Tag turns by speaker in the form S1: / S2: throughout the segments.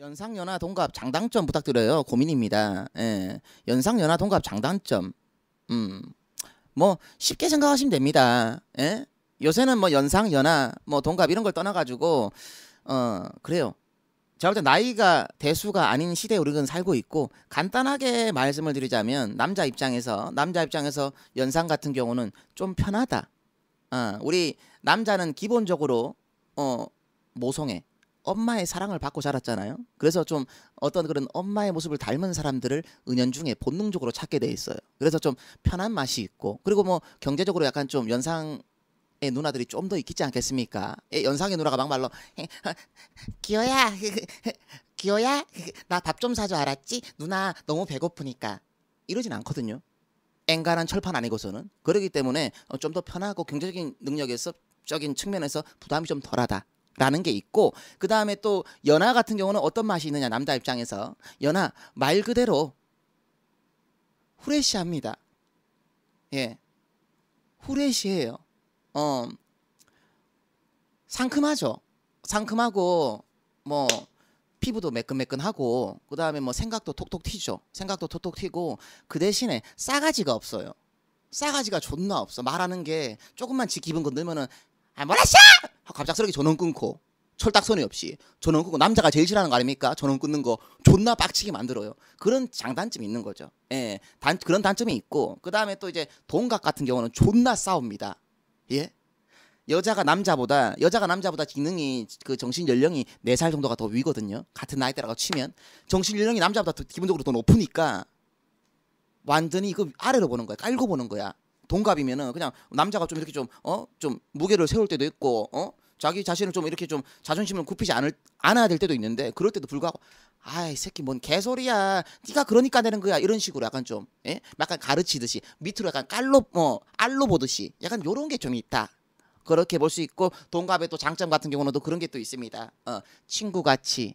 S1: 연상 연하 동갑 장단점 부탁드려요. 고민입니다. 예. 연상 연하 동갑 장단점. 음. 뭐 쉽게 생각하시면 됩니다. 예? 요새는 뭐 연상 연하 뭐 동갑 이런 걸 떠나 가지고 어, 그래요. 제가 볼때 나이가 대수가 아닌 시대에 우리는 살고 있고 간단하게 말씀을 드리자면 남자 입장에서 남자 입장에서 연상 같은 경우는 좀 편하다. 어, 우리 남자는 기본적으로 어, 모성애 엄마의 사랑을 받고 자랐잖아요. 그래서 좀 어떤 그런 엄마의 모습을 닮은 사람들을 은연중에 본능적으로 찾게 돼 있어요. 그래서 좀 편한 맛이 있고 그리고 뭐 경제적으로 약간 좀 연상 의 누나들이 좀 더 있겠지 않겠습니까? 예, 연상의 누나가 막말로 기어야 기어야 나 밥 좀 사줘 알았지? 누나 너무 배고프니까 이러진 않거든요. 앵간한 철판 아니고서는 그러기 때문에 어, 좀더 편하고 경제적인 능력에서 적인 측면에서 부담이 좀 덜하다. 라는 게 있고 그 다음에 또 연하 같은 경우는 어떤 맛이 있느냐 남자 입장에서 연하 말 그대로 후레쉬합니다. 예, 후레쉬예요. 어 상큼하죠. 상큼하고 뭐 피부도 매끈매끈하고 그 다음에 뭐 생각도 톡톡 튀죠. 생각도 톡톡 튀고 그 대신에 싸가지가 없어요. 싸가지가 존나 없어. 말하는 게 조금만 지 기분 건들면은 아 뭐라샤! 갑작스럽게 전원 끊고 철딱 선이 없이 전원 끊고 남자가 제일 싫어하는 거 아닙니까? 전원 끊는 거 존나 빡치게 만들어요. 그런 장단점이 있는 거죠. 예, 단 그런 단점이 있고 그 다음에 또 이제 동갑 같은 경우는 존나 싸웁니다. 예, 여자가 남자보다 여자가 남자보다 기능이 그 정신 연령이 네 살 정도가 더 위거든요. 같은 나이대라고 치면 정신 연령이 남자보다 더 기본적으로 더 높으니까 완전히 그 아래로 보는 거야. 깔고 보는 거야. 동갑이면은 그냥 남자가 좀 이렇게 좀 어? 좀 무게를 세울 때도 있고 어? 자기 자신을 좀 이렇게 좀 자존심을 굽히지 않을 않아야 될 때도 있는데 그럴 때도 불구하고 아이 새끼 뭔 개소리야. 네가 그러니까 되는 거야. 이런 식으로 약간 좀 예? 약간 가르치듯이 밑으로 약간 깔로 뭐 알로 보듯이 약간 요런 게 좀 있다. 그렇게 볼 수 있고 동갑의 또 장점 같은 경우는 또 그런 게 또 있습니다. 어 친구같이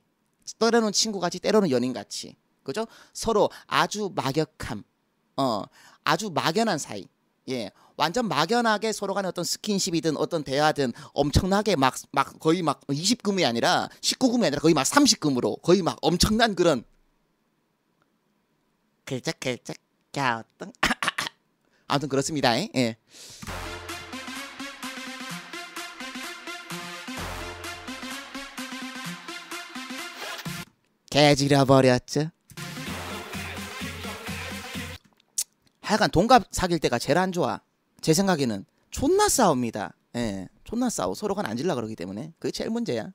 S1: 때로는 친구같이 때로는 연인같이. 그죠? 서로 아주 막역함. 어 아주 막연한 사이 예, 완전 막연하게 서로 간에 어떤 스킨십이든 어떤 대화든 엄청나게 막, 막 거의 막 20금이 아니라 19금이 아니라 거의 막 30금으로 거의 막 엄청난 그런 글쩍글쩍 갸우뚱 아무튼 그렇습니다. 예. 개지려 버렸죠. 하여간 동갑 사귈 때가 제일 안 좋아. 제 생각에는 존나 싸웁니다. 예, 존나 싸워. 서로 간 앉으려 그러기 때문에 그게 제일 문제야.